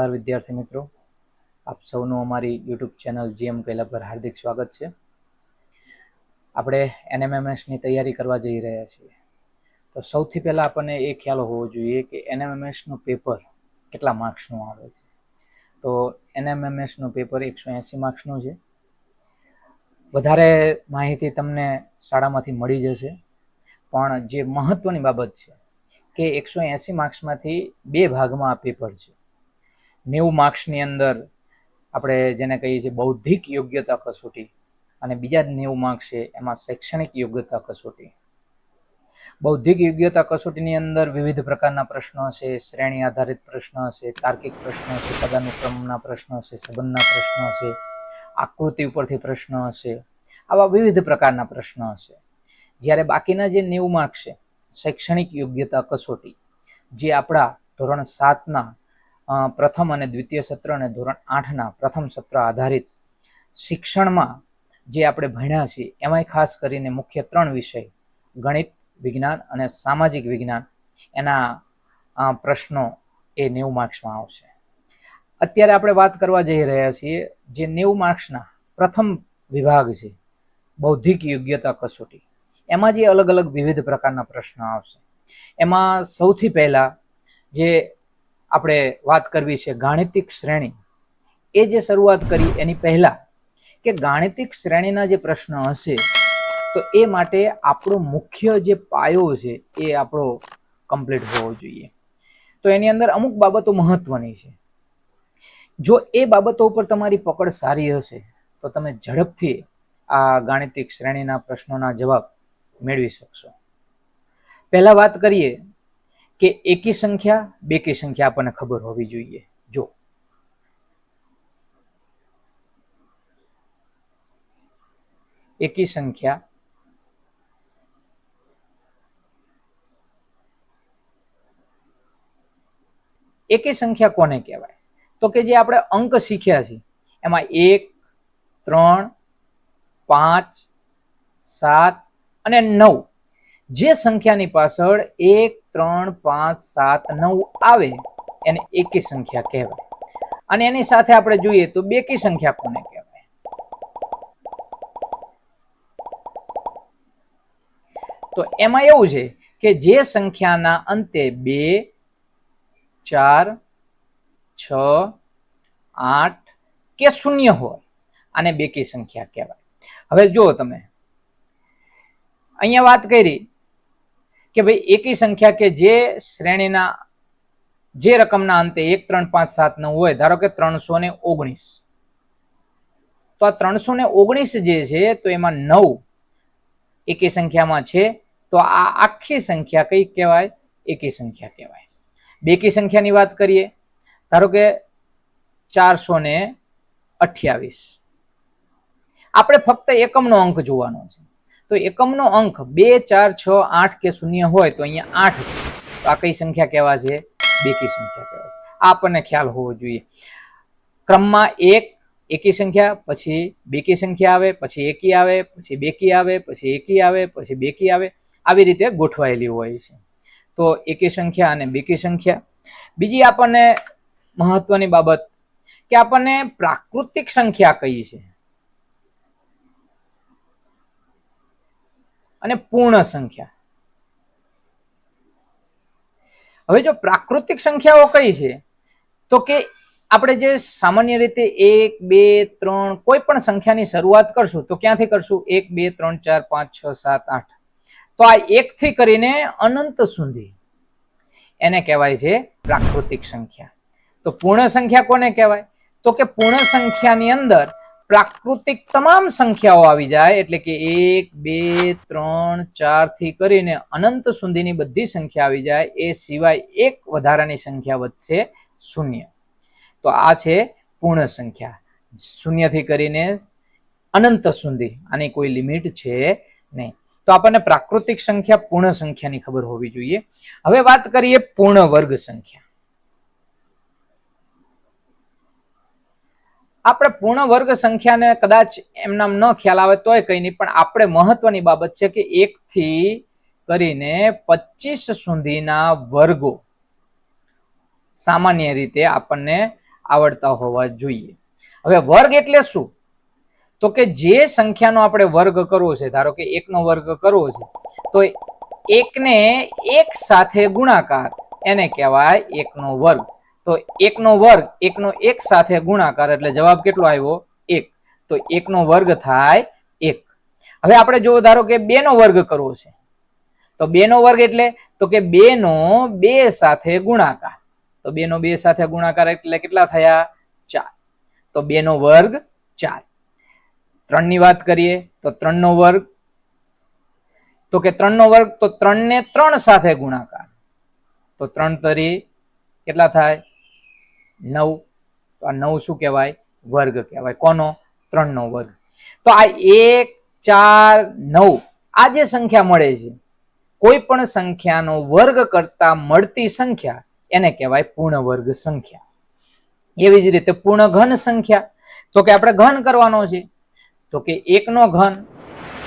નમસ્કાર વિદ્યાર્થી મિત્રો. આપ સૌનું અમારી યુટ્યુબ ચેનલ જીએમ કૈલા પર હાર્દિક સ્વાગત છે. આપણે એનએમએમએસની તૈયારી કરવા જઈ રહ્યા છીએ. તો સૌથી પહેલાં આપણને એ ખ્યાલ હોવો જોઈએ કે એનએમએમએસનું પેપર કેટલા માર્ક્સનું આવે છે. તો એનએમએમએસનું પેપર એકસો એંસી માર્ક્સનું છે. વધારે માહિતી તમને શાળામાંથી મળી જશે. પણ જે મહત્ત્વની બાબત છે કે એકસો એંસી માર્ક્સમાંથી બે ભાગમાં આ પેપર છે. નેવું માર્ક્સની અંદર આપણે જેને કહીએ છીએ બૌદ્ધિક યોગ્યતા કસોટી અને બીજા નેવું માર્ક્સ છે એમાં શૈક્ષણિક યોગ્યતા કસોટી. બૌદ્ધિક યોગ્યતા કસોટીની અંદર વિવિધ પ્રકારના પ્રશ્નો છે, શ્રેણી આધારિત પ્રશ્નો હશે તાર્કિક પ્રશ્નો છે, પદાનુક્રમના પ્રશ્નો છે, સંબંધના પ્રશ્નો છે, આકૃતિ ઉપરથી પ્રશ્નો હશે આવા વિવિધ પ્રકારના પ્રશ્નો હશે જ્યારે બાકીના જે નેવું માર્ક્સ છે, શૈક્ષણિક યોગ્યતા કસોટી, જે આપણા ધોરણ સાતના પ્રથમ અને દ્વિતીય સત્ર અને ધોરણ આઠના પ્રથમ સત્ર આધારિત શિક્ષણમાં જે આપણે ભણ્યા છીએ, એમાંય ખાસ કરીને મુખ્ય ત્રણ વિષય, ગણિત, વિજ્ઞાન અને સામાજિક વિજ્ઞાન, એના પ્રશ્નો એ નેવું માર્ક્સમાં આવશે. અત્યારે આપણે વાત કરવા જઈ રહ્યા છીએ, જે નેવું માર્ક્સના પ્રથમ વિભાગ છે, બૌદ્ધિક યોગ્યતા કસોટી. એમાં જે અલગ અલગ વિવિધ પ્રકારના પ્રશ્નો આવશે. એમાં સૌથી પહેલાં જે આપણે વાત કરવી છે ગાણિતિક શ્રેણી. એ જે શરૂઆત કરી એની પહેલા કે ગાણિતિક શ્રેણીના જે પ્રશ્ન હશે, તો એ માટે આપણો મુખ્ય જે પાયો છે એ આપણો કમ્પ્લીટ હોવો જોઈએ. તો એની અંદર અમુક બાબતો મહત્વની છે. જો એ બાબતો ઉપર તમારી પકડ સારી હશે, તો તમે ઝડપથી આ ગાણિતિક શ્રેણીના પ્રશ્નોના જવાબ મેળવી શકશો. પહેલા વાત કરીએ કે એકી સંખ્યા, બેકી સંખ્યા આપણને ખબર હોવી જોઈએ. જો. એકી સંખ્યા એકી સંખ્યા કોને કહેવાય? તો કે જે આપણે અંક શીખ્યા છે એમાં એક, ત્રણ, પાંચ, સાત અને નવ જે સંખ્યાની પાછળ એક, ત્રણ, પાંચ, સાત, નવ આવે, એને એકી સંખ્યા કહેવાય. અને એની સાથે આપણે જોઈએ તો બેકી સંખ્યા કોને કહેવાય? તો એમાં એવું છે કે જે સંખ્યાના અંતે બે, ચાર, છ, આઠ કે શૂન્ય હોય, આને બેકી સંખ્યા કહેવાય. હવે જુઓ તમે. અહીંયા વાત કરી કે ભાઈ એકી સંખ્યા કે જે શ્રેણીના, જે રકમના અંતે એક, ત્રણ, પાંચ, સાત, નવ હોય, ધારો કે ત્રણસો ને ઓગણીસ. તો આ ત્રણસો ને ઓગણીસ જે છે, તો એમાં નવ એકી સંખ્યામાં છે, તો આ આખી સંખ્યા કઈ કહેવાય? એકી સંખ્યા કહેવાય. બેકી સંખ્યાની વાત કરીએ, ધારો કે ચારસો ને અઠ્યાવીસ. આપણે ફક્ત એકમનો અંક જોવાનો છે. તો એકમનો અંક બે, ચાર, છ, આઠ કે શૂન્ય હોય તો અહીંયા આઠ તો આ કઈ સંખ્યા કહેવા છે? બેકી સંખ્યા કહેવા છે. આ આપણને ખ્યાલ હોવો જોઈએ. ક્રમમાં એક, એકી સંખ્યા, પછી બેકી સંખ્યા આવે, પછી એકી આવે, પછી બેકી આવે, પછી એકી આવે, પછી બેકી આવે. આવી રીતે ગોઠવાયેલી હોય છે. તો એકી સંખ્યા અને બેકી સંખ્યા. બીજી આપણને મહત્વની બાબત કે આપણને પ્રાકૃતિક સંખ્યા કઈ છે? અને પૂર્ણ સંખ્યા. હવે જો પ્રાકૃતિક સંખ્યાઓ કઈ છે, તો કે આપણે જે સામાન્ય રીતે એક, બે, ત્રણ કોઈ પણ સંખ્યાની શરૂઆત કરશું, તો ક્યાંથી કરશું? એક, બે, ત્રણ, ચાર, પાંચ, છ, સાત, આઠ. તો આ એક થી કરીને અનંત સુધી એને કહેવાય છે પ્રાકૃતિક સંખ્યા. તો પૂર્ણ સંખ્યા કોને કહેવાય? તો કે પૂર્ણ સંખ્યાની અંદર પ્રાકૃતિક તમામ સંખ્યાઓ આવી જાય, એટલે કે એક, બે, ત્રણ ચારથી કરીને અનંત સુધીની બધી સંખ્યા આવી જાય. એ સિવાય એક વધારાની સંખ્યા વધશે શૂન્ય. તો આ છે પૂર્ણ સંખ્યા. શૂન્યથી કરીને અનંત સુધી, આની કોઈ લિમિટ છે નહીં. તો આપણને પ્રાકૃતિક સંખ્યા પૂર્ણ સંખ્યાની ખબર હોવી જોઈએ. હવે વાત કરીએ પૂર્ણ વર્ગ સંખ્યા. આપણે પૂર્ણ વર્ગ સંખ્યાને કદાચ એમનામ ન ખ્યાલ આવે તોય કંઈ નહીં, પણ આપણે મહત્વની બાબત છે કે એકથી કરીને પચીસ સુધીના વર્ગો સામાન્ય રીતે આપણને આવડતા હોવા જોઈએ. હવે વર્ગ એટલે શું? તો કે જે સંખ્યાનો આપણે વર્ગ કરવો છે, ધારો કે એકનો વર્ગ કરવો છે, તો એકને એક સાથે ગુણાકાર, એને કહેવાય એકનો વર્ગ. તો એકનો વર્ગ, એકનો એક સાથે ગુણાકાર એટલે જવાબ કેટલો આવ્યો? એક. તો એકનો વર્ગ થાય એક. હવે આપણે જો ધારો કે બે નો વર્ગ કરવો છે. તો બે નો વર્ગ એટલે, તો કે બે નો બે સાથે ગુણાકાર. તો બે નો બે સાથે ગુણાકાર એટલે કેટલા થયા? ચાર. તો બે નો વર્ગ ચાર. ત્રણની વાત કરીએ, તો ત્રણ નો વર્ગ. તો કે ત્રણ નો વર્ગ, તો ત્રણ ને ત્રણ સાથે ગુણાકાર. તો ત્રણ તરી કેટલા થાય? નવ. તો આ નવ શું કહેવાય? વર્ગ કહેવાય. કોનો? ત્રણ નો વર્ગ. તો આ એક, ચાર, નવ, આ જે સંખ્યા મળે છે, કોઈ પણ સંખ્યાનો વર્ગ કરતા મળતી સંખ્યા એને કહેવાય પૂર્ણ વર્ગ સંખ્યા. એવી જ રીતે પૂર્ણ ઘન સંખ્યા. તો કે આપણે ઘન કરવાનો છે. તો કે એકનો ઘન.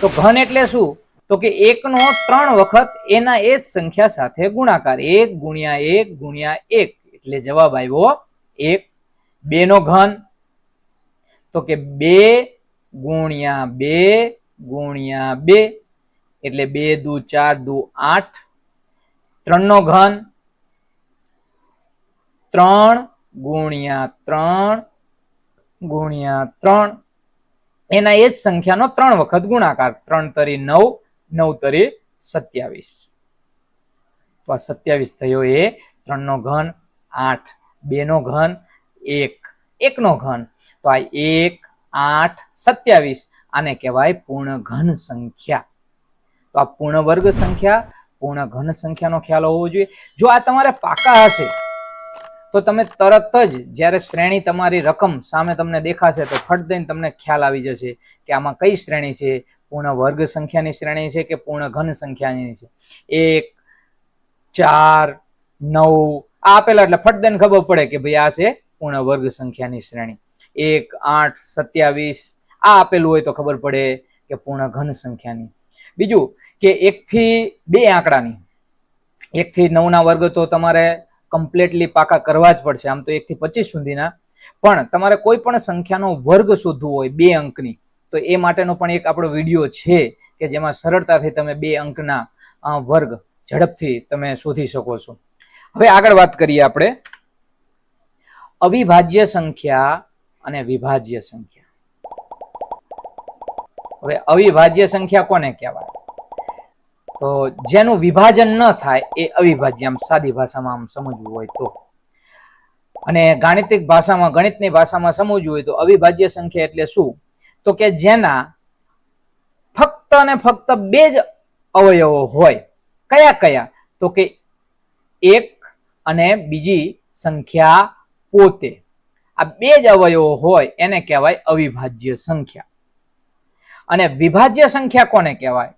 તો ઘન એટલે શું? તો કે એકનો ત્રણ વખત એના એ સંખ્યા સાથે ગુણાકાર. એક ગુણ્યા એક ગુણ્યા એક. એટલે જવાબ આવ્યો એક. બે નો ઘન. તો કે બે ગુણ્યા બે ગુણ્યા બે. એટલે બે દુ ચાર દુ આઠ. ત્રણ નો ઘન. ત્રણ ગુણ્યા ત્રણ ગુણ્યા ત્રણ. એના એ જ સંખ્યાનો ત્રણ વખત ગુણાકાર. ત્રણ તરી નવ. નવ તરી સત્યાવીસ. તો આ સત્યાવીસ થયો એ ત્રણ નો ઘન, આઠ બે નો ઘન, એક એક નો ઘન. તો આ એક, આઠ, સત્યાવીસ, આને કહેવાય પૂર્ણ ઘન સંખ્યા. તો આ પૂર્ણ વર્ગ સંખ્યા પૂર્ણ ઘન સંખ્યાનો ખ્યાલ હોવો જોઈએ. જો આ તમારે પાકા હશે, તો તમે તરત જ જ્યારે શ્રેણી તમારી રકમ સામે તમને દેખાશે, તો ફટ દઈને તમને ખ્યાલ આવી જશે કે આમાં કઈ શ્રેણી છે પૂર્ણ વર્ગ સંખ્યાની શ્રેણી છે કે પૂર્ણ ઘન સંખ્યાની છે? એક, ચાર, નવ, આ આપેલા એટલે ફટદન ખબર પડે કે ભાઈ આ છે પૂર્ણ વર્ગ સંખ્યાની શ્રેણી. એક, આઠ, સત્યાવીસ, આ આપેલું હોય તો ખબર પડે કે પૂર્ણ ઘન સંખ્યાની. બીજું કે એક થી બે આંકડાની. એક થી નવ ના વર્ગ તો તમારે કમ્પ્લીટલી પાકા કરવા જ પડશે, આમ તો એક થી પચીસ સુધીના. પણ તમારે કોઈ પણ સંખ્યાનો વર્ગ શોધવો હોય, બે અંકની તો એ માટેનો પણ એક આપણો વીડિયો છે કે જેમાં સરળતાથી તમે બે અંકના વર્ગ ઝડપથી તમે શોધી શકો છો. હવે આગળ વાત કરીએ આપણે. અવિભાજ્ય સંખ્યા અને વિભાજ્ય સંખ્યા. હવે અવિભાજ્ય સંખ્યા કોને કહેવાય? તો જેનું વિભાજન ન થાય એ અવિભાજ્ય, આમ સાદી ભાષામાં આમ સમજવું હોય તો. અને ગાણિતિક ભાષામાં, ગણિતની ભાષામાં સમજવું હોય તો અવિભાજ્ય સંખ્યા એટલે શું? તો કે જેના ફક્ત અને ફક્ત બે જ અવયવો હોય. કયા કયા? તો કે એક અને બીજી સંખ્યા પોતે. આ બે જ અવયવો હોય એને કહેવાય અવિભાજ્ય સંખ્યા. અને વિભાજ્ય સંખ્યા કોને કહેવાય?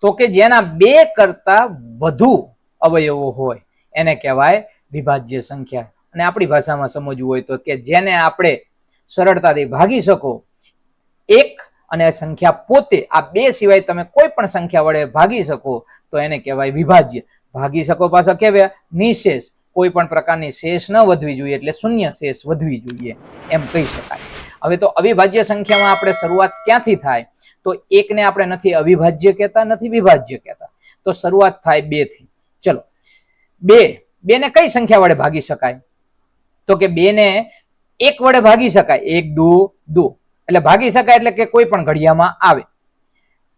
તો કે જેના બે કરતા વધુ અવયવો હોય એને કહેવાય વિભાજ્ય સંખ્યા. અને આપણી ભાષામાં સમજવું હોય તો કે જેને આપણે સરળતાથી ભાગી શકો એક અને સંખ્યા પોતે, આ બે સિવાય તમે કોઈ પણ સંખ્યા વડે ભાગી શકો, તો એને કહેવાય વિભાજ્ય. ભાગી શકો પાછા કહેવાય નિશેષ. કોઈ પણ પ્રકારની શેષ ન વધવી જોઈએ એટલે શૂન્ય શેષ વધવી જોઈએ. એમ કહી શકાય. હવે તો અવિભાજ્ય સંખ્યામાં આપણે શરૂઆત ક્યાંથી થાય? તો એકને આપણે નથી અવિભાજ્ય કહેતા, નથી વિભાજ્ય કહેતા. તો શરૂઆત થાય બેથી ચલો. બે. બે ને કઈ સંખ્યા વડે ભાગી શકાય? તો કે બે ને એક વડે ભાગી શકાય. એક, દો, દુ. એટલે ભાગી શકાય એટલે કે કોઈ પણ ઘડિયામાં આવે.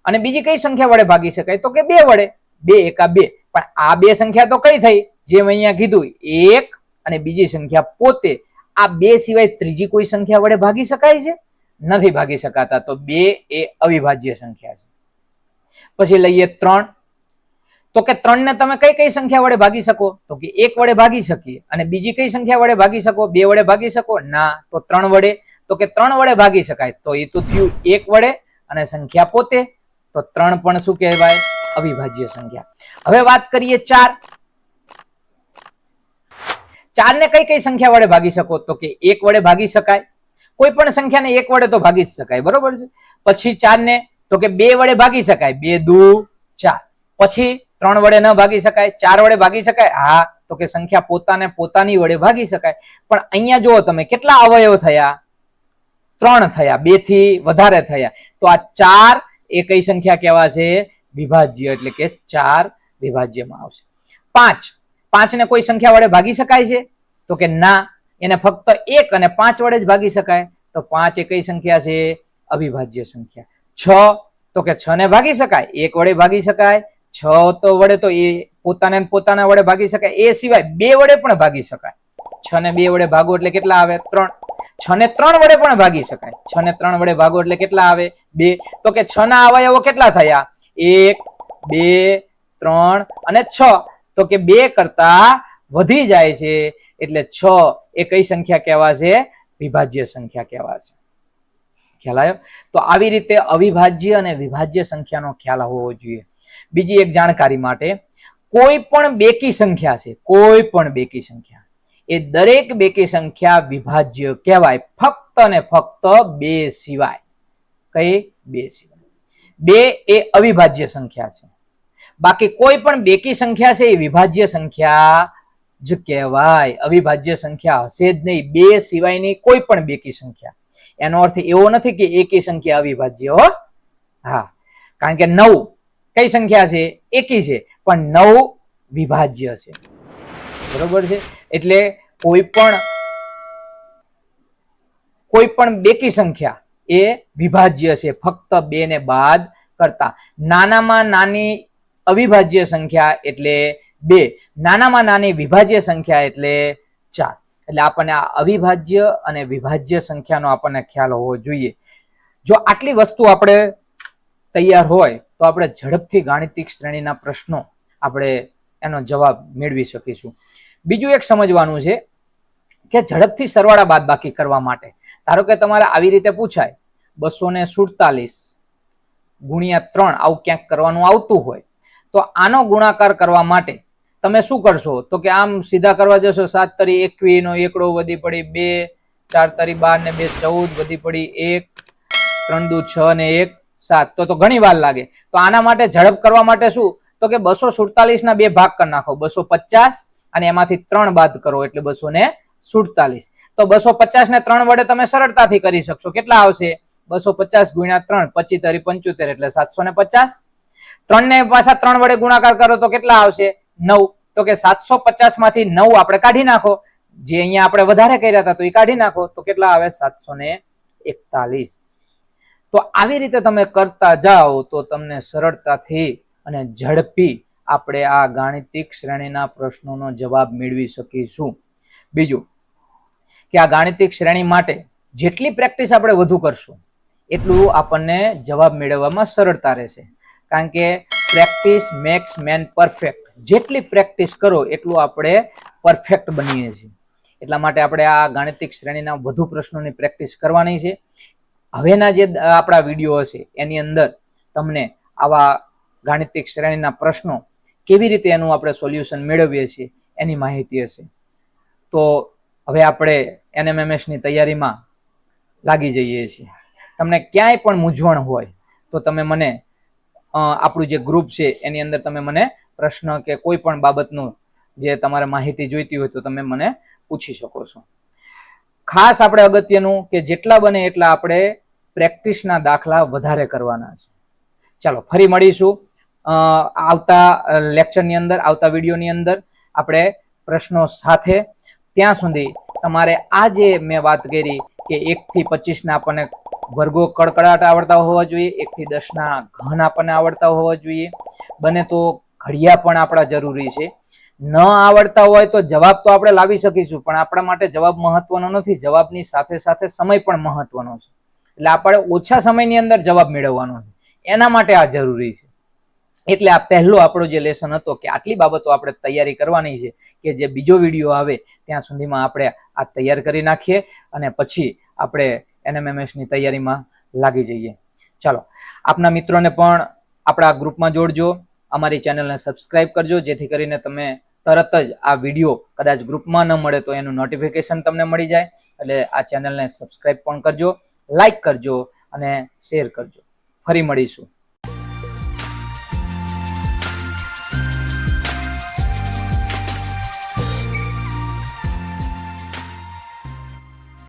અને બીજી કઈ સંખ્યા વડે ભાગી શકાય? તો કે બે વડે. બે એકા બે. પણ આ બે સંખ્યા તો કઈ થઈ? જેમ અહીંયા કીધું, એક અને બીજી સંખ્યા પોતે. આ બે સિવાય ત્રીજી કોઈ સંખ્યા વડે ભાગી શકાય છે? નથી ભાગી શકાતા. તો બે એ અવિભાજ્ય સંખ્યા છે. પછી લઈએ ત્રણ. તો કે ત્રણ ને તમે કઈ કઈ સંખ્યા વડે ભાગી શકો? તો કે એક વડે ભાગી શકીએ. અને બીજી કઈ સંખ્યા વડે ભાગી શકો? બે વડે ભાગી શકો? ના. તો ત્રણ વડે. તો કે ત્રણ વડે ભાગી શકાય. તો એ તો થયું એક વડે અને સંખ્યા પોતે, તો ત્રણ પણ શું કહેવાય? અવિભાજ્ય સંખ્યા. હવે વાત કરીએ ચાર. ચાર ને કઈ કઈ સંખ્યા વડે ભાગી શકો? તો કે એક વડે ભાગી શકાય. કોઈ પણ સંખ્યાને એક વડે તો ભાગી શકાય. બરોબર છે? પછી ચાર ને તો કે બે વડે ભાગી શકાય. બે દુ ચાર. પછી ત્રણ વડે ન ભાગી શકાય. ચાર વડે ભાગી શકાય? હા. તો કે સંખ્યા પોતાને પોતાની વડે ભાગી શકાય. પણ અહીંયા જુઓ તમે, કેટલા અવયવ થયા? ત્રણ થયા બેથી વધારે થયા. તો આ ચાર એ કઈ સંખ્યા કહેવાશે વિભાજ્ય એટલે કે ચાર વિભાજ્યમાં આવશે. પાંચ. પાંચને કોઈ સંખ્યા વડે ભાગી શકાય છે? તો કે ના, એને ફક્ત એક અને પાંચ વડે જ ભાગી શકાય. તો પાંચ એ કઈ સંખ્યા છે? અવિભાજ્ય સંખ્યા. છ, તો કે છ ને ભાગી શકાય. એક વડે ભાગી શકાય. છ તો વડે તો એ પોતાને પોતાના વડે ભાગી શકાય. એ સિવાય બે વડે પણ ભાગી શકાય. છ ને બે વડે ભાગો એટલે કેટલા આવે? ત્રણ. છ ને ત્રણ વડે પણ ભાગી શકાય. છ ને ત્રણ વડે ભાગો એટલે કેટલા આવે? બે. તો કે છ ના અવયવો કેટલા થયા? એક, બે, ત્રણ અને છ. તો કે બે કરતા વધી જાય છે. એટલે છ એ કઈ સંખ્યા કહેવાશે વિભાજ્ય સંખ્યા કહેવાશે ખ્યાલ આવ્યો? તો આવી રીતે અવિભાજ્ય અને વિભાજ્ય સંખ્યાનો ખ્યાલ હોવો જોઈએ. બીજી એક જાણકારી માટે, કોઈ પણ બેકી સંખ્યા છે, કોઈ પણ બેકી સંખ્યા એ દરેક બેકી સંખ્યા વિભાજ્ય કહેવાય. ફક્ત ને ફક્ત બે સિવાય. કઈ? બે સિવાય. બે એ અવિભાજ્ય સંખ્યા છે. બાકી કોઈ પણ બેકી સંખ્યા છે એ વિભાજ્ય સંખ્યા જ કહેવાય. અવિભાજ્ય સંખ્યા હશે જ નહીં. બે સિવાયની કોઈ પણ બેકી સંખ્યા. એનો અર્થ એવો નથી કે એકી સંખ્યા અવિભાજ્ય હો. હા. કારણ કે નવ કઈ સંખ્યા છે? એકી છે. પણ નવ વિભાજ્ય છે. બરોબર છે? એટલે કોઈ પણ કોઈ પણ બેકી સંખ્યા એ વિભાજ્ય છે. ફક્ત બે ને બાદ કરતા. નાનામાં નાની અવિભાજ્ય સંખ્યા એટલે બે. નાનામાં નાની વિભાજ્ય સંખ્યા એટલે ચાર. એટલે આપણને આ અવિભાજ્ય અને વિભાજ્ય સંખ્યાનો આપણને ખ્યાલ હોવો જોઈએ. જો આટલી વસ્તુ આપણે તૈયાર હોય, તો આપણે ઝડપથી ગાણિતિક શ્રેણીના પ્રશ્નો આપણે એનો જવાબ મેળવી શકીશું. બીજું એક સમજવાનું છે કે ઝડપથી સરવાળા બાદબાકી કરવા માટે. ધારો કે તમારે આવી રીતે પૂછાય બસો ને સુડતાલીસ ગુણ્યા ત્રણ આવું ક્યાંક કરવાનું આવતું હોય, તો આનો ગુણાકાર કરવા માટે તમે શું કરશો? તો કે આમ સીધા કરવા જશો, સાત તરી એકવી નો એકડો વધી પડી બે, ચાર તરી બાર ને બે ચૌદ વધી પડી એક, ત્રણ દુ છ ને એક, સાત. તો તો ઘણી વાર લાગે. તો આના માટે ઝડપ કરવા માટે શું? તો કે બસો સુડતાલીસ ના બે ભાગ કરી નાખો. બસો પચાસ અને એમાંથી ત્રણ બાદ કરો એટલે બસો ને સુડતાલીસ. તો બસો પચાસ ને ત્રણ વડે તમે સરળતાથી કરી શકશો. કેટલા આવશે? બસો પચાસ ગુણ્યા ત્રણ પચી તરી પંચોતેર એટલે સાતસો ને પચાસ. ત્રણ ને પાછા ત્રણ વડે ગુણાકાર કરો તો કેટલા આવશે? નવ. તો કે સાતસો પચાસમાંથી નવ આપણે કાઢી નાખો. જે અહીંયા આપણે વધારે કર્યા હતા તો એ કાઢી નાખો. તો કેટલા આવે? સાતસો ને એકતાલીસ. તો આવી રીતે તમે કરતા જાઓ તો તમને સરળતાથી અને ઝડપી આપણે આ ગાણિતિક શ્રેણીના પ્રશ્નોનો જવાબ મેળવી શકીશું. બીજું, કે આ ગાણિતિક શ્રેણી માટે જેટલી પ્રેક્ટિસ આપણે વધુ કરશું, એટલું આપણને જવાબ મેળવવામાં સરળતા રહેશે. કારણ કે પ્રેક્ટિસ મેક્સ મેન પરફેક્ટ. જેટલી પ્રેક્ટિસ કરો, એટલું આપણે પરફેક્ટ બનીએ છીએ. એટલા માટે આપણે આ ગાણિતિક શ્રેણીના વધુ પ્રશ્નોની પ્રેક્ટિસ કરવાની છે. હવેના જે આપણા વીડિયો હશે, એની અંદર તમને આવા ગાણિતિક શ્રેણીના પ્રશ્નો કેવી રીતે એનું આપણે સોલ્યુશન મેળવીએ છીએ એની માહિતી હશે. તો હવે આપણે એનએમએમએસની તૈયારીમાં લાગી જઈએ છીએ. તમને ક્યાંય પણ મૂંઝવણ હોય તો તમે મને આપણું જે ગ્રુપ છે એની અંદર તમે મને પ્રશ્ન કે કોઈ પણ બાબતનું જે તમારે માહિતી જોઈતી હોય તો તમે મને પૂછી શકો છો. ખાસ આપણે અગત્યનું કે જેટલા બને એટલા આપણે પ્રેક્ટિસના દાખલા વધારે કરવાના છે. ચાલો, ફરી મળીશું. આવતા લેક્ચરની અંદર, આવતા વિડીયોની અંદર આપણે પ્રશ્નો સાથે. ત્યાં સુધી તમારે આ જે મેં વાત કરી કે એકથી પચીસના આપણને વર્ગો કડકડાટ આવડતા હોવા જોઈએ, એકથી દસના ઘન આપણને આવડતા હોવા જોઈએ. બને તો ઘડિયા પણ આપણા જરૂરી છે. ન આવડતા હોય તો જવાબ તો આપણે લાવી શકીશું, પણ આપણા માટે જવાબ મહત્વનો નથી. જવાબની સાથે સાથે સમય પણ મહત્વનો છે. એટલે આપણે ઓછા સમયની અંદર જવાબ મેળવવાનો છે. એના માટે આ જરૂરી છે. એટલે આ પહેલો આપણો જે લેસન હતો કે આટલી બાબતો આપણે તૈયારી કરવાની છે કે જે બીજો વીડિયો આવે, ત્યાં સુધીમાં આપણે આ તૈયાર કરી નાખીએ અને પછી આપણે એનએમએમએસની તૈયારીમાં લાગી જઈએ. ચાલો, આપના મિત્રોને પણ આપણા ગ્રુપમાં જોડજો, અમારી ચેનલને સબસ્ક્રાઇબ કરજો, જેથી કરીને તમે તરત જ આ વીડિયો કદાચ ગ્રુપમાં ન મળે તો એનું નોટિફિકેશન તમને મળી જાય. એટલે આ ચેનલને સબસ્ક્રાઇબ પણ કરજો લાઈક કરજો અને શેર કરજો. ફરી મળીશું.